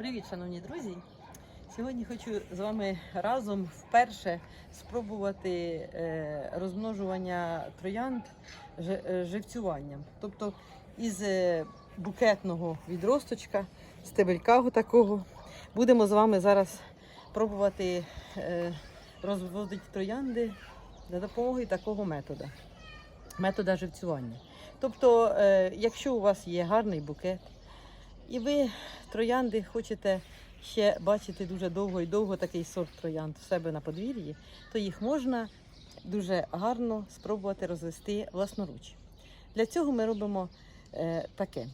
Привіт, шановні друзі! Сьогодні хочу з вами разом вперше спробувати е, розмножування троянд е, живцюванням. Тобто із е, букетного відросточка, стебелька такого, будемо з вами зараз пробувати розводити троянди за допомогою такого методу. Метода живцювання. Тобто, якщо у вас є гарний букет, і ви троянди хочете ще бачити дуже довго і довго такий сорт троянд в себе на подвір'ї, то їх можна дуже гарно спробувати розвести власноруч. Для цього ми робимо е, таке.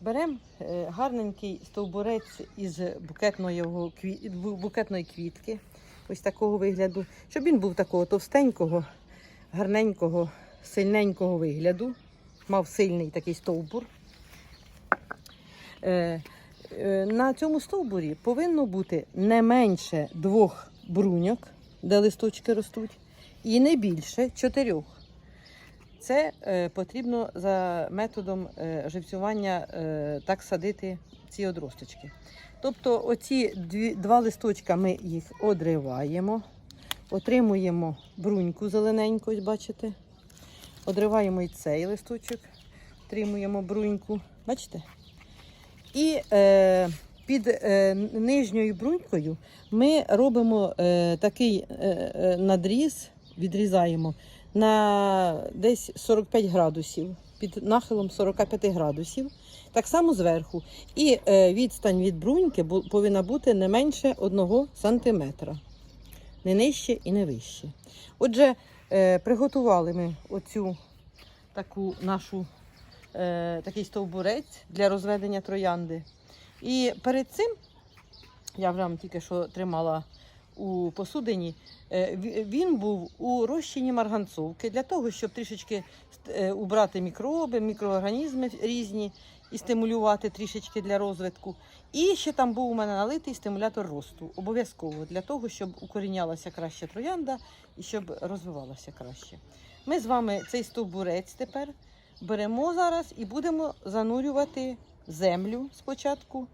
Беремо е, гарненький стовбурець із букетної, його букетної квітки, ось такого вигляду, щоб він був такого товстенького, гарненького, сильненького вигляду, мав сильний такий стовбур. Е, е, на цьому стовбурі повинно бути не менше двох бруньок, де листочки ростуть, і не більше чотирьох. Це е, потрібно за методом живцювання так садити ці одросточки. Тобто, оці два листочка ми їх одриваємо, отримуємо бруньку зелененьку, бачите. Одриваємо і цей листочок, отримуємо бруньку. Бачите? І е, під е, нижньою брунькою ми робимо е, такий е, е, надріз, відрізаємо на десь 45 градусів, під нахилом 45 градусів, так само зверху. І е, відстань від бруньки повинна бути не менше 1 сантиметра, не нижче і не вище. Отже, е, приготували ми оцю таку нашу е, такий стовбурець для розведення троянди. І перед цим, я вам тільки що тримала у посудині, е, він був у розчині марганцовки для того, щоб трішечки е, убрати мікроби, мікроорганізми різні і стимулювати трішечки для розвитку. І ще там був у мене налитий стимулятор росту. Обов'язково для того, щоб укорінялася краще троянда і щоб розвивалася краще. Ми з вами цей стовбурець тепер беремо зараз і будемо занурювати землю спочатку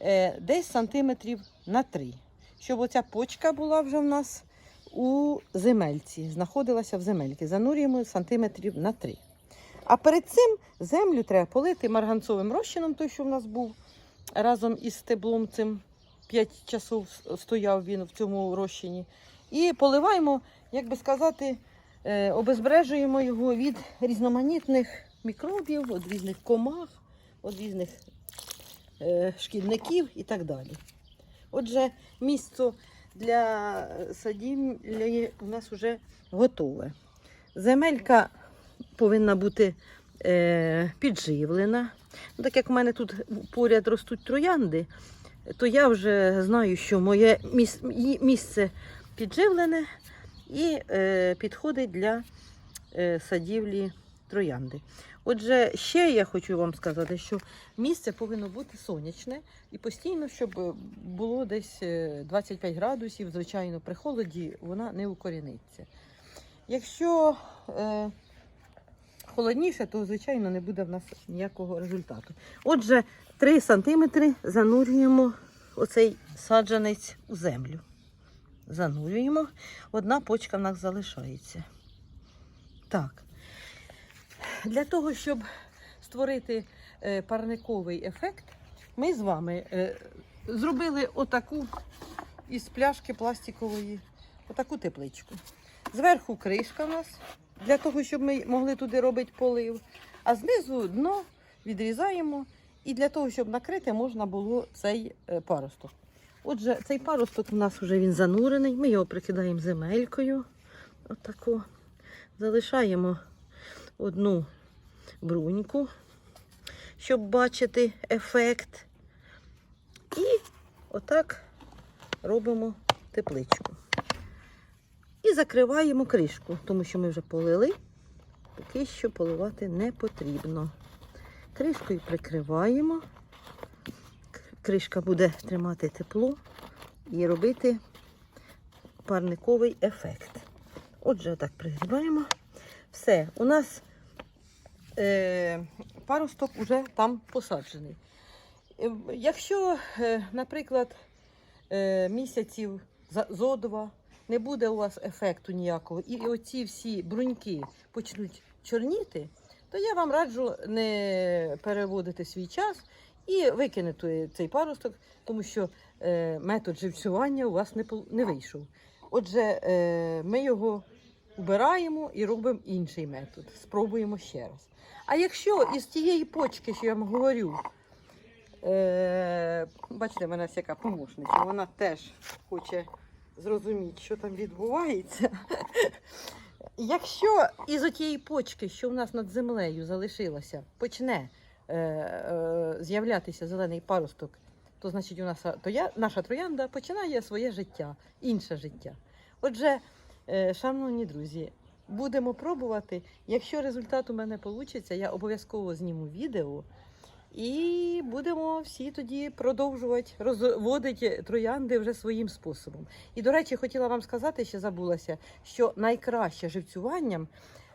е, десь сантиметрів на 3, щоб оця почка була вже в нас у земельці, знаходилася в земельці. Занурюємо сантиметрів на 3. А перед цим землю треба полити марганцовим розчином, той, що в нас був разом із стеблом цим 5 часов стояв він в цьому розчині. І поливаємо, як би сказати, обезбережуємо його від різноманітних мікробів, від різних комах, від різних е, шкідників і так далі. Отже, місце для садівлі у нас вже готове. Земелька повинна бути е, підживлена. Ну, так як в мене тут поряд ростуть троянди, то я вже знаю, що моє місце підживлене і е, підходить для е, садівлі троянди. Отже, ще я хочу вам сказати, що місце повинно бути сонячне і постійно, щоб е, було десь е, 25 градусів, звичайно, при холоді вона не укоріниться. Якщо е, холодніше, то звичайно не буде в нас ніякого результату. Отже, 3 см занурюємо оцей саджанець у землю. Занурюємо. Одна почка в нас залишається. Так. Для того, щоб створити е, парниковий ефект, ми з вами е, зробили отаку із пляшки пластикової, отаку тепличку. Зверху кришка у нас, для того, щоб ми могли туди робити полив. А знизу дно відрізаємо. І для того, щоб накрити, можна було цей е, паросток. Отже, цей паросток у нас вже він занурений. Ми його прикидаємо земелькою. Отако. Залишаємо одну бруньку, щоб бачити ефект. І отак робимо тепличку. І закриваємо кришку, тому що ми вже полили, поки що поливати не потрібно. Кришкою прикриваємо. Кришка буде тримати тепло і робити парниковий ефект. Отже, так пригрібаємо. Все, у нас е, паросток уже там посаджений. Е, Якщо, е, наприклад, е, місяців за- зо два не буде у вас ефекту ніякого, і оці всі бруньки почнуть чорніти, то я вам раджу не переводити свій час і викинути цей паросток, тому що е, метод живцювання у вас не, не вийшов. Отже, е, ми його убираємо і робимо інший метод. Спробуємо ще раз. А якщо із тієї почки, що я вам говорю, Е, бачите, в мене яка помощниця. Вона теж хоче зрозуміти, що там відбувається. Якщо із отієї почки, що в нас над землею залишилося, почне е, е, з'являтися зелений паросток, то значить у нас то я, наша троянда починає своє життя, інше життя. Отже, е, шановні друзі, будемо пробувати. Якщо результат у мене вийде, я обов'язково зніму відео. І будемо всі тоді продовжувати розводити троянди вже своїм способом. І, до речі, хотіла вам сказати, ще забулася, що найкраще живцюванням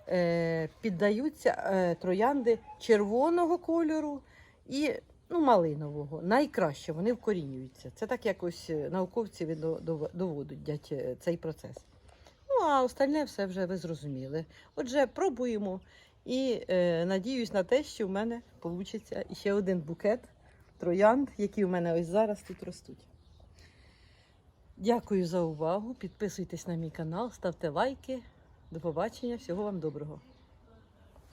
е, піддаються е, троянди червоного кольору і ну, малинового. Найкраще вони вкорінюються. Це так якось е, науковці доводять е, цей процес. Ну, а остальне все вже ви зрозуміли. Отже, пробуємо. І е, надіюсь на те, що в мене вийде ще один букет троянд, які в мене ось зараз тут ростуть. Дякую за увагу. Підписуйтесь на мій канал, ставте лайки. До побачення, всього вам доброго.